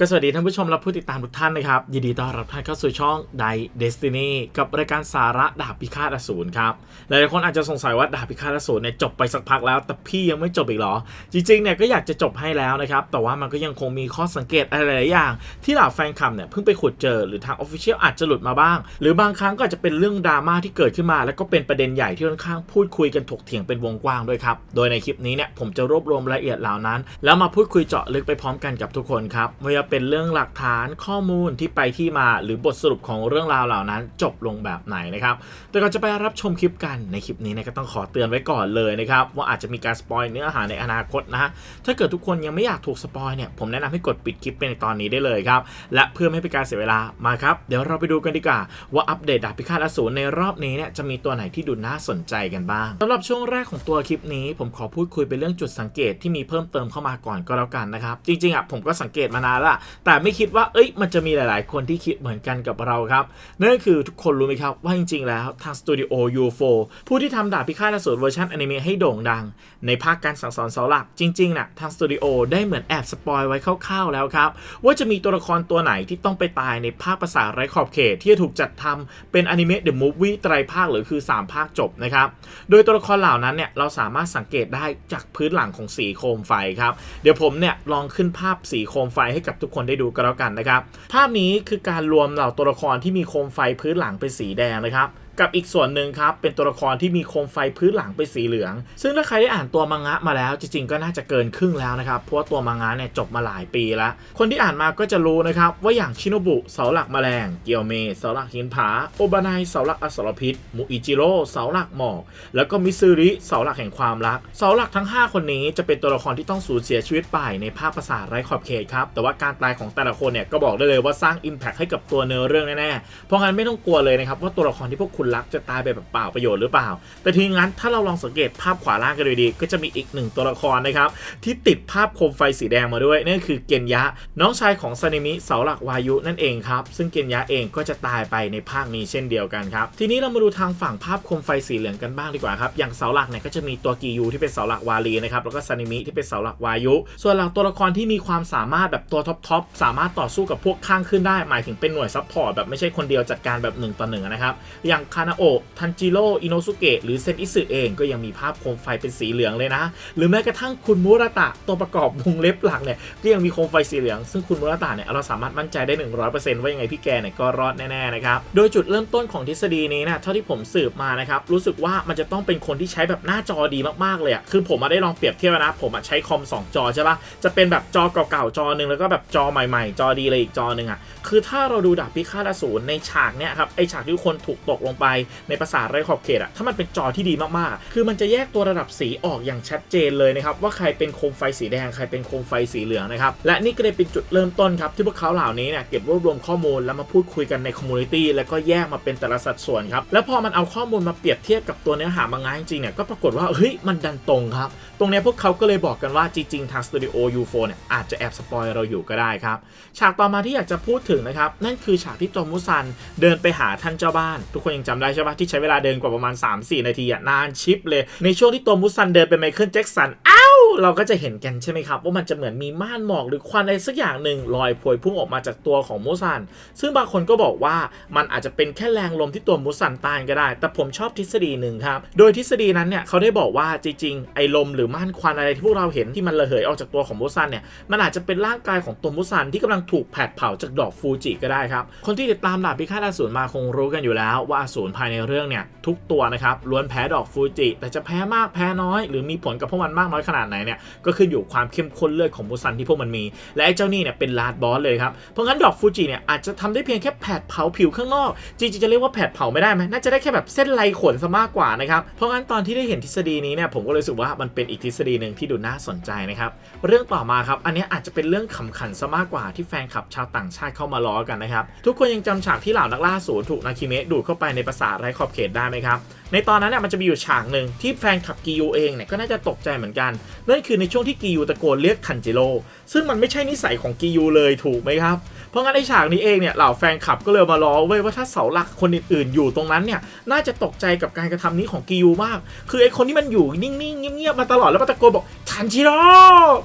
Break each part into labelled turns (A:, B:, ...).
A: ก็สวัสดีท่านผู้ชมและผู้ติดตามทุกท่านนะครับ ยินดีต้อนรับท่านเข้าสู่ช่อง d i Destiny กับรายการสาระดาบพิฆาตอสูรครับ หลายๆคนอาจจะสงสัยว่าดาบพิฆาตอสูรเนี่ยจบไปสักพักแล้ว แต่พี่ยังไม่จบอีกเหรอ จริงๆเนี่ยก็อยากจะจบให้แล้วนะครับ แต่ว่ามันก็ยังคงมีข้อสังเกตอะไรหลายอย่าง ที่เหล่าแฟนคลับเนี่ยเพิ่งไปขุดเจอหรือทาง Official อาจจะหลุดมาบ้าง หรือบางครั้งก็อาจจะเป็นเรื่องดราม่าที่เกิดขึ้นมา แล้วก็เป็นประเด็นใหญ่ที่ค่อนข้างพูดคุยกันถกเถียงเป็นวงกว้างด้วยครับโดยในคลิปนี้เนี่ยผมจะรวบรวมรายละเอียดเหล่านั้น แล้วมาพูดคุยเจาะลึกไปพร้อมกันกับทุกคนครับไม่ว่าเป็นเรื่องหลักฐานข้อมูลที่ไปที่มาหรือบทสรุปของเรื่องราวเหล่านั้น จบลงแบบไหนนะครับ แต่ก่อนจะไปรับชมคลิปกันในคลิปนี้นยก็ต้องขอเตือนไว้ก่อนเลยนะครับว่าอาจจะมีการสปอยเนื้อหาในอนาคตนะถ้าเกิดทุกคนยังไม่อยากถูกสปอยเนี่ยผมแนะนำให้กดปิดคลิปไปในตอนนี้ได้เลยครับและเพื่อไม่ให้เป็นการเสียเวลามาครับเดี๋ยวเราไปดูกันดีกว่าว่าอัปเดตดาบพิฆาตอสูรในรอบนี้เนี่ยจะมีตัวไหนที่ดูน่าสนใจกันบ้างสำหรับช่วงแรกของตัวคลิปนี้ ผมขอพูดคุยเป็นเรื่องจุดสังเกตที่มีเพิ่มเติมเข้ามาก่อนก็แล้วกันนะครับจริงๆอะผมก็สังเกตมานานละแต่ไม่คิดว่าเอ้ยมันจะมีหลาย ๆ คนที่คิดเหมือนกันกับเราครับนั่นก็คือทุกคนรู้ไหมครับว่าจริง ๆ แล้วทางสตูดิโอ U4 ผู้ที่ทำดาบพิฆาตอสูรเวอร์ชันอนิเมะให้โด่งดัง ในภาคการสั่งสอนเสาหลักจริงๆน่ะทางสตูดิโอได้เหมือนแอบสปอยไว้คร่าว ๆ แล้วครับ ว่าจะมีตัวละครตัวไหนที่ต้องไปตายในภาคภาษาไร้ขอบเขตที่จะถูกจัดทำเป็นอนิเมะเดอะมูฟวี่ไตรภาคหรือคือ 3 ภาคจบนะครับโดยตัวละครเหล่านั้นเนี่ยเราสามารถสังเกตได้จากพื้นหลังของสีโคมไฟครับเดี๋ยวผมเนี่ยลองขึ้นภาพสีโคมไฟให้กับทุกคนได้ดูกันแล้วกันนะครับ ภาพนี้คือการรวมเหล่าตัวละครที่มีโคมไฟพื้นหลังเป็นสีแดงนะครับ กับอีกส่วนหนึ่งครับ เป็นตัวละครที่มีโคมไฟพื้นหลังเป็นสีเหลือง ซึ่งถ้าใครได้อ่านตัวมังงะมาแล้ว จริงๆก็น่าจะเกินครึ่งแล้วนะครับ เพราะว่าตัวมังงะเนี่ยจบมาหลายปีแล้ว คนที่อ่านมาก็จะรู้นะครับ ว่าอย่างชิโนบุเสาหลักแมลง เกียวเมเสาหลักหินผา โอบานายเสาหลักอสรพิษมูอิจิโร่เสาหลักหมอกแล้วก็มิซึริเสาหลักแห่งความรัก เสาหลักทั้ง 5 คนนี้จะเป็นตัวละครที่ต้องสูญเสียชีวิตไปในภาคภาษาไร้ขอบเขตครับแต่ว่าการตายของแต่ละคนเนี่ยก็บอกได้เลยว่าสร้าง Impact ให้กับตัวเนื้อเรื่องแน่ๆเพราะงั้นไม่ต้องกลัวเลยนะครับว่าตัวละครที่พวกคุณรักจะตายไปแบบเปล่าประโยชน์หรือเปล่า แต่ทีงั้นถ้าเราลองสังเกตภาพขวาล่างกันดูดีๆก็จะมีอีกหนึ่งตัวละครนะครับ ที่ติดภาพโคมไฟสีแดงมาด้วยนั่นคือเกนยะ น้องชายของซานิมิเสาหลักวายุนั่นเองครับ ซึ่งเกนยะเองก็จะตายไปในภาคนี้เช่นเดียวกันครับทีนี้เรามาดูทางฝั่งภาพโคมไฟสีเหลืองกันบ้างดีกว่าครับอย่างเสาหลักเนี่ยก็จะมีตัวกิยูที่เป็นเสาหลักวาลีนะครับแล้วก็ซานิมิที่เป็นเสาหลักวายุ ส่วนเหล่าตัวละครที่มีความสามารถแบบตัวท็อปๆสามารถต่อสู้กับพวกข้างขึ้นได้ หมายถึงเป็นหน่วยซัพพอร์ตแบบไม่ใช่คนเดียวจัดการแบบหนึ่งต่อหนึ่งนะครับอย่างานาโอะทันจิโร่อิโนสุเกะหรือเซนอิสึเองก็ยังมีภาพโคมไฟเป็นสีเหลืองเลยนะ หรือแม้กระทั่งคุณมุระตะตัวประกอบวงเล็บหลักเนี่ยก็ยังมีโคมไฟสีเหลือง ซึ่งคุณมุระตะเนี่ยเราสามารถมั่นใจได้ 100%ว่ายังไงพี่แกเนี่ยก็รอดแน่ๆนะครับโดยจุดเริ่มต้นของทฤษฎีนี้นะเท่าที่ผมสืบมานะครับรู้สึกว่ามันจะต้องเป็นคนที่ใช้แบบหน้าจอดีมากๆเลยอะคือผมมาได้ลองเปรียบเทียบนะผมใช้คอม 2 จอใช่ปะจะเป็นแบบจอเก่าๆจอหนึ่งแล้วก็แบบจอใหม่ๆ จอดีเลยอีกจอหนึ่งอะคือถ้าเราดูดาบพิฆาตอสูรในฉากเนี่ยครับไอฉากที่คนถูกตกลงไปในภาษาไร้ขอบเขตอะถ้ามันเป็นจอที่ดีมากๆ คือมันจะแยกตัวระดับสีออกอย่างชัดเจนเลยนะครับว่าใครเป็นโคมไฟสีแดงใครเป็นโคมไฟสีเหลืองนะครับและนี่ก็เลยเป็นจุดเริ่มต้นครับที่พวกเขาเหล่านี้เนี่ยเก็บรวบรวมข้อมูลแล้วมาพูดคุยกันในคอมมูนิตี้แล้วก็แยกมาเป็นแต่ละสัดส่วนครับแล้วพอมันเอาข้อมูลมาเปรียบเทียบกับตัวเนื้อหามังงะจริงเนี่ยก็ปรากฏว่าเฮ้ยมันดันตรงครับตรงนี้พวกเขาก็เลยบอกกันว่าจริงๆทางสตูดิโอ U4 เนี่ยอาจจะแอบสปอยเราอยู่ก็ได้ครับฉากต่อมาที่อยากจะพูดถึงนะครับนั่นคือฉากที่โจมุซันเดินไปหาท่านเจ้าบ้าน ทุกคนยังจำได้ใช่ปะที่ใช้เวลาเดินกว่าประมาณ 3-4 นาทีอะนานชิปเลย ในช่วงที่ตัวมุซันเดินเป็นไมเคิลแจ็คสันอ้าวเราก็จะเห็นกันใช่ไหมครับ ว่ามันจะเหมือนมีม่านหมอกหรือควันอะไรสักอย่างหนึ่งลอยพวยพุ่งออกมาจากตัวของมุซัน ซึ่งบางคนก็บอกว่ามันอาจจะเป็นแค่แรงลมที่ตัวมุซันต้านก็ได้ แต่ผมชอบทฤษฎีหนึ่งครับ โดยทฤษฎีนั้นเนี่ยเขาได้บอกว่าจริงๆไอ้ลมหรือม่านควันอะไรที่พวกเราเห็นที่มันระเหยออกจากตัวของมุซันเนี่ยมันอาจจะเป็นร่างกายของตัวมุซันที่กำลังถูกแผดเผาจากดอกฟูจิก็ได้ครับคนที่ติดตามดาบพิฆาตอสูรมาคงรู้กันอยู่แล้วว่าอสรภายในเรื่องเนี่ยทุกตัวนะครับล้วนแพ้ดอกฟูจิแต่จะแพ้มากแพ้น้อย หรือมีผลกับพวกมันมากน้อยขนาดไหนเนี่ยก็ขึ้นอยู่ความเข้มข้นเลือดของมุซันที่พวกมันมี และไอ้เจ้านี่เนี่ยเป็นลาดบอสเลยครับเพราะงั้นดอกฟูจิเนี่ยอาจจะทำได้เพียงแค่แผดเผาผิวข้างนอกจริงๆจะเรียกว่าแผดเผาไม่ได้ไหมน่าจะได้แค่แบบเส้นลายขนซะมากกว่านะครับเพราะงั้นตอนที่ได้เห็นทฤษฎีนี้เนี่ยผมก็เลยรู้สึกว่ามันเป็นอีกทฤษฎีหนึ่งที่ดูน่าสนใจนะครับเรื่องต่อมาครับอันนี้อาจจะเป็นเรื่องขำขันซะมากกว่าที่แฟนคลับชาวต่างชาติเข้ามาล้อกันนะครับทุกคนยังจำฉากที่เหล่านักล่าสูรถูกนาคิเมะดูดเข้าไปในปราสาทไร้ขอบเขตได้ไหมครับ ในตอนนั้นเนี่ยมันจะมีอยู่ฉากหนึ่งที่แฟนคลับกิยูเองเนี่ยก็น่าจะตกใจเหมือนกัน นั่นคือในช่วงที่กิยูตะโกนเรียกทันจิโร่ซึ่งมันไม่ใช่นิสัยของกิยูเลยถูกไหมครับ เพราะงั้นไอฉากนี้เองเนี่ยเหล่าแฟนคลับก็เลยมาล้อเว้ยว่าถ้าเสาหลักคนอื่นๆ อยู่ตรงนั้นเนี่ยน่าจะตกใจกับการกระทำนี้ของกิยูมาก คือไอคนที่มันอยู่นิ่งๆเงียบๆมาตลอดแล้วมาตะโกนบอก ทันจิโร่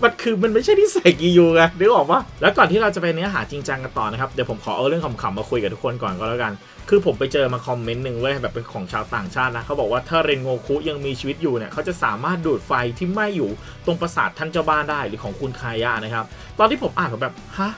A: มันคือมันไม่ใช่ที่ใส่กิยูไงนึกออกปะแล้วก่อนที่เราจะไปเนื้อหาจริงจังกันต่อนะครับ เดี๋ยวผมขอเอาเรื่องขำๆมาคุยกับทุกคนก่อนก็แล้วกัน คือผมไปเจอมาคอมเมนต์หนึ่งเว้ยแบบเป็นของชาวต่างชาตินะเขาบอกว่าถ้าเรนโงคุยังมีชีวิตอยู่เนี่ยเขาจะสามารถดูดไฟที่ไหม้อยู่ตรงปราสาทท่านเจ้าบ้านได้หรือของคุณคายะนะครับ ตอนที่ผมอ่านผมแบบฮะ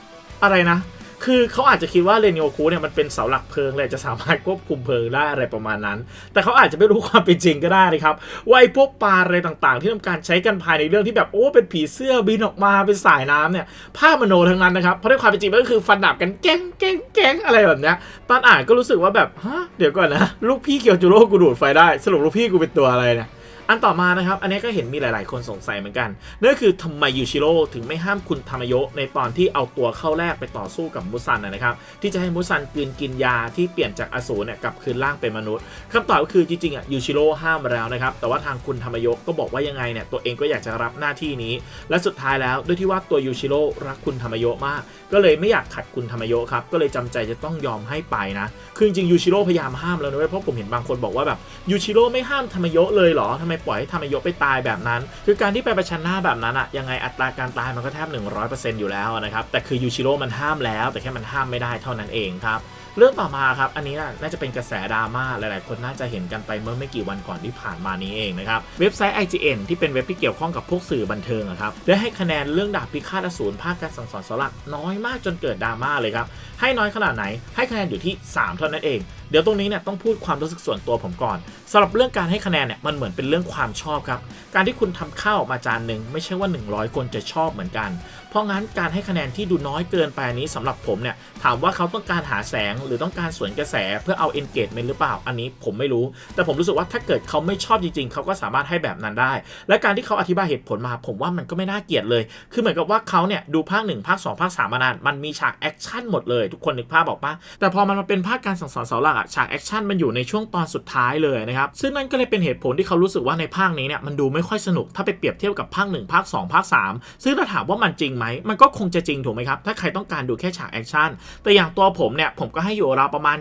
A: อะไรนะ คือเขาอาจจะคิดว่าเรนิโงคุเนี่ยมันเป็นเสาหลักเพลิงเลยจะสามารถควบคุมเพลิงได้อะไรประมาณนั้น แต่เขาอาจจะไม่รู้ความเป็นจริงก็ได้นะครับว่าไอ้พวกปลาอะไรต่างๆ ที่ทำการใช้กันภายในเรื่องที่แบบโอ้เป็นผีเสื้อบินออกมาเป็นสายน้ำเนี่ยภาพมโนทั้งนั้นนะครับเพราะในความเป็นจริงมันก็คือฟันดาบกันแก้งแก้งแก้งอะไรแบบเนี้ยตอนอ่านก็รู้สึกว่าแบบฮะเดี๋ยวก่อนนะลูกพี่เกียวจูโร่กูดูดไฟได้สรุปลูกพี่กูเป็นตัวอะไรเนี่ย อันต่อมานะครับ อันนี้ก็เห็นมีหลาย ๆ คนสงสัยเหมือนกันนั่นคือทำไมยูชิโร่ถึงไม่ห้ามคุณธรรมโยะในตอนที่เอาตัวเข้าแรกไปต่อสู้กับมุซันนะครับ ที่จะให้มุซันกลืนกินยาที่เปลี่ยนจากอสูรเนี่ยกลับคืนร่างเป็นมนุษย์คำตอบก็คือจริง ๆ อะยูชิโร่ห้ามแล้วนะครับ แต่ว่าทางคุณธรรมโยะก็บอกว่ายังไงเนี่ยตัวเองก็อยากจะรับหน้าที่นี้ และสุดท้ายแล้วด้วยที่ว่าตัวยูชิโร่รักคุณธรรมโยะมาก ก็เลยไม่อยากขัดคุณธรรมโยะครับก็เลยจำใจจะต้องยอมให้ไปนะคือจริงยูชิโร่พยายามห้ามแล้วนะเพราะผมเห็นบางคนบอกว่าแบบยูชิโร่ไม่ห้ามธรรมโยะเลยเหรอทำไมปล่อยให้ธรรมโยะไปตายแบบนั้น คือการที่ไปประชันหน้าแบบนั้นอะยังไงอัตราการตายมันก็แทบ 100%อยู่แล้วนะครับแต่คือยูชิโร่มันห้ามแล้ว แต่แค่มันห้ามไม่ได้เท่านั้นเองครับเรื่องต่อมาครับ อันนี้น่าจะเป็นกระแสดราม่าหลาย ๆ คนน่าจะเห็นกันไปเมื่อไม่กี่วันก่อนที่ผ่านมานี้เองนะครับ เว็บไซต์ IGN ที่เป็นเว็บที่เกี่ยวข้องกับพวกสื่อบันเทิงอะครับได้ให้คะแนนเรื่องดาบพิฆาตอสูรภาคการสั่งสอนสลักน้อยมากจนเกิดดราม่าเลยครับ ให้น้อยขนาดไหน ให้คะแนนอยู่ที่ 3 เท่านั้นเอง เดี๋ยวตรงนี้เนี่ยต้องพูดความรู้สึกส่วนตัวผมก่อนสำหรับเรื่องการให้คะแนนเนี่ยมันเหมือนเป็นเรื่องความชอบครับ การที่คุณทำข้าวออกมาจานหนึ่งไม่ใช่ว่า 100 คนจะชอบเหมือนกัน เพราะงั้นการให้คะแนนที่ดูน้อยเกินไปนี้สำหรับผมเนี่ยถามว่าเขาต้องการหาแสงหรือต้องการสวนกระแสเพื่อเอา engagement หรือเปล่า อันนี้ผมไม่รู้ แต่ผมรู้สึกว่าถ้าเกิดเขาไม่ชอบจริง ๆ เขาก็สามารถให้แบบนั้นได้ และการที่เขาอธิบายเหตุผลมา ผมว่ามันก็ไม่น่าเกลียดเลย คือเหมือนกับว่าเขาเนี่ยดูภาค1ภาค2ภาค3มานานมันมีฉากแอคชั่นหมดเลย ทุกคนนึกภาพบอกปะแต่พอมันมาเป็นภาคการสั่งสอนเสาหลักอะฉากแอคชั่นมันอยู่ในช่วงตอนสุดท้ายเลยนะครับ ซึ่งนั่นก็เลยเป็นเหตุผลที่เขารู้สึกว่าในภาคนี้เนี่ยมันดูไม่ค่อยสนุกถ้าไปเปรียบเทียบกับภาค1ภาค2ภาค3ซึ่งถ้าถามว่ามันจริงไหมมันก็คงจะจริงถูกไหมครับถ้าใครต้องการดูแค่ฉากแอคชั่นแต่อย่างตัวผมเนี่ยผมก็ให้อยู่ราวประมาณ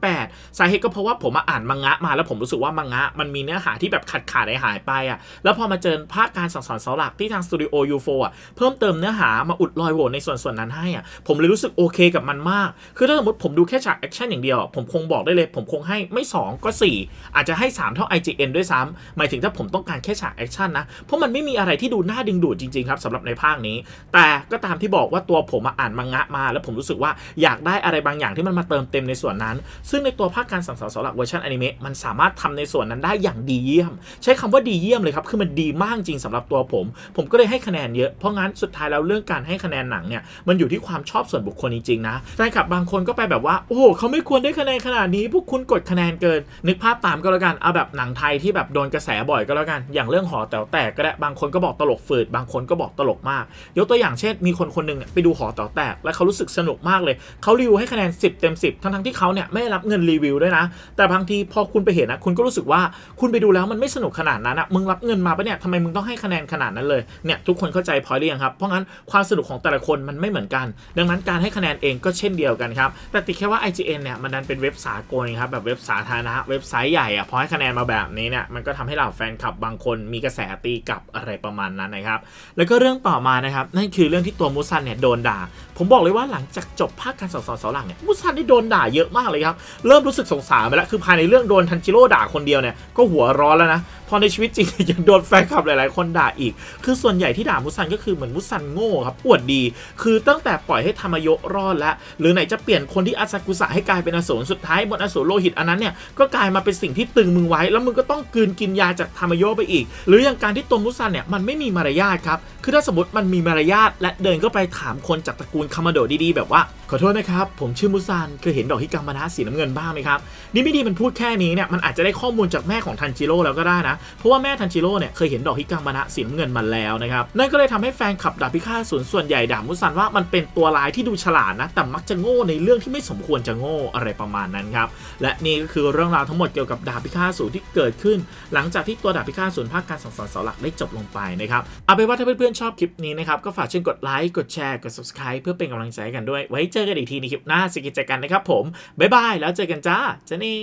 A: 7-8 สาเหตุก็เพราะว่าผมมาอ่านมังงะมาแล้วผมรู้สึกว่ามังงะมันมีเนื้อหาที่แบบขาดขาดหายไปอะแล้วพอมาเจอภาคการสั่งสอนเสาหลักที่ทางสตูดิโอยูโฟอะเพิ่มเติมเนื้อหามาอุดรอยโหว่ในส่วนส่วนนั้นให้อะผมเลยรู้สึกโอเคกับมันมาก คือถ้าสมมติผมดูแค่ฉากแอคชั่นอย่างเดียวผมคงบอกได้เลย ผมคงให้ไม่ 2 ก็ 4 อาจจะให้ 3 เท่า IGN ด้วยซ้ำหมายถึงถ้าผมต้องการแค่ฉากแอคชั่นนะ เพราะมันไม่มีอะไรที่ดูน่าดึงดูดจริงๆครับสำหรับในภาคนี้ แต่ก็ตามที่บอกว่าตัวผมมาอ่านมังงะมา แล้วผมรู้สึกว่าอยากได้อะไรบางอย่างที่มันมาเติมเต็มในส่วนนั้น ซึ่งในตัวภาคการสั่งสอนสาหลักเวอร์ชันอนิเมะมันสามารถทำในส่วนนั้นได้อย่างดีเยี่ยม ใช้คำว่าดีเยี่ยมเลยครับคือมันดีมากจริงสำหรับตัวผม ผมก็เลยให้คะแนนเยอะเพราะงั้นสุดท้ายแล้วเรื่องการให้คะแนนหนังเนี่ยมันอยู่ที่ความชอบส่วนบุคคลจริงๆนะแฟนคลับบางคนก็ไปแบบว่าโอ้โหเขาไม่ควรได้คะแนนขนาดนี้พวกคุณกดคะแนนเกิน นึกภาพตามก็แล้วกัน เอาแบบหนังไทยที่แบบโดนกระแสบ่อยก็แล้วกัน อย่างเรื่องหอแต๋วแตกก็ได้ บางคนก็บอกตลกฝืด บางคนก็บอกตลกมาก ยกตัวอย่างเช่น มีคนคนหนึ่งเนี่ยไปดูหอแต๋วแตก แล้วเขารู้สึกสนุกมากเลย เขารีวิวให้คะแนน 10 เต็ม 10 ทั้งๆที่เขาเนี่ยไม่ได้รับเงินรีวิวด้วยนะ แต่บางทีพอคุณไปเห็นนะ คุณก็รู้สึกว่าคุณไปดูแล้วมันไม่สนุกขนาดนั้นอะมึงรับเงินมาปะเนี่ยทำไมมึงต้องให้คะแนนขนาดนั้นเลย เนี่ยทุกคนเข้าใจพอยหรือยังครับ เพราะงั้นความสนุกของแต่ละคนมันไม่เหมือนกัน ดังนั้นการให้คะแนนเองก็เช่นเดียวกันครับ แต่ติดแค่ว่า IGN เนี่ยมันดันเป็นเว็บสากลครับแบบเว็บสาธารณะเว็บไซต์ใหญ่อะพอให้คะแนนมาแบบนี้เนี่ยมันก็ทำให้เหล่าแฟนคลับบางคนมีกระแสตีกลับอะไรประมาณนั้นนะครับแล้วก็เรื่องต่อมานะครับนั่นคือเรื่องที่ตัวมูซันเนี่ยโดนด่า ผมบอกเลยว่าหลังจากจบภาคการสอนสอนเสาหลังเนี่ยมูซันได้โดนด่าเยอะมากเลยครับเริ่มรู้สึกสงสารไปแล้วคือภายในเรื่องโดนทันจิโร่ด่าคนเดียวเนี่ยก็หัวร้อนแล้วนะพอในชีวิตจริงยังโดนแฟนคลับหลาย ๆ คนด่าอีก คือส่วนใหญ่ที่ด่ามุซันก็คือเหมือนมุซันโง่ครับอวดดี คือตั้งแต่ปล่อยให้ธรรมโยรอดแล้วหรือไหนจะเปลี่ยนคนที่อาซากุสะให้กลายเป็นอสูรสุดท้ายบนอสูรโลหิตอันนั้นเนี่ยก็กลายมาเป็นสิ่งที่ตึงมึงไว้ แล้วมึงก็ต้องกืนกินยาจากธรรมโยไปอีก หรืออย่างการที่ตัวมุซันเนี่ยมันไม่มีมารยาทครับคือถ้าสมมติมันมีมารยาทและเดินก็ไปถามคนจากตระกูลคามาโดดีๆ แบบว่า ขอโทษนะครับ ผมชื่อมุซันเคยเห็นดอกฮิกามะนะสีน้ำเงินบ้างไหมครับนี่ไม่ดีมันพูดแค่นี้เนี่ยมันอาจจะได้ข้อมูลจากแม่ของทันจิโร่แล้วก็ได้นะ เพราะว่าแม่ทันจิโร่เนี่ยเคยเห็นดอกฮิกามะนะสีน้ำเงินมาแล้วนะครับนั่นก็เลยทำให้แฟนคลับดาบพิฆาตศูนย์ส่วนใหญ่ด่ามุซันว่ามันเป็นตัวร้ายที่ดูฉลาดนะแต่มักจะโง่ในเรื่องที่ไม่สมควรจะโง่อะไรประมาณนั้นครับและนี่ก็คือเรื่องราวทั้งหมดเกี่ยวกับดาบพิฆาตศูนย์ที่เกิดขึ้น หลังจากที่ตัวดาบพิฆาตศูนย์ภาคการสั่งสอนเสาหลักได้จบลงไปนะครับเอาเป็นว่าถ้าเพื่อนๆชอบคลิปนี้นะครับก็ฝากช่วยกดไลค์กดแชร์กด subscribe เพื่อเป็นกำลังใจกันด้วยไว้เจอกันอีกทีในคลิปหน้าสิกิจกันนะครับผม บ๊ายบาย แล้วเจอกันจ้าเจนี่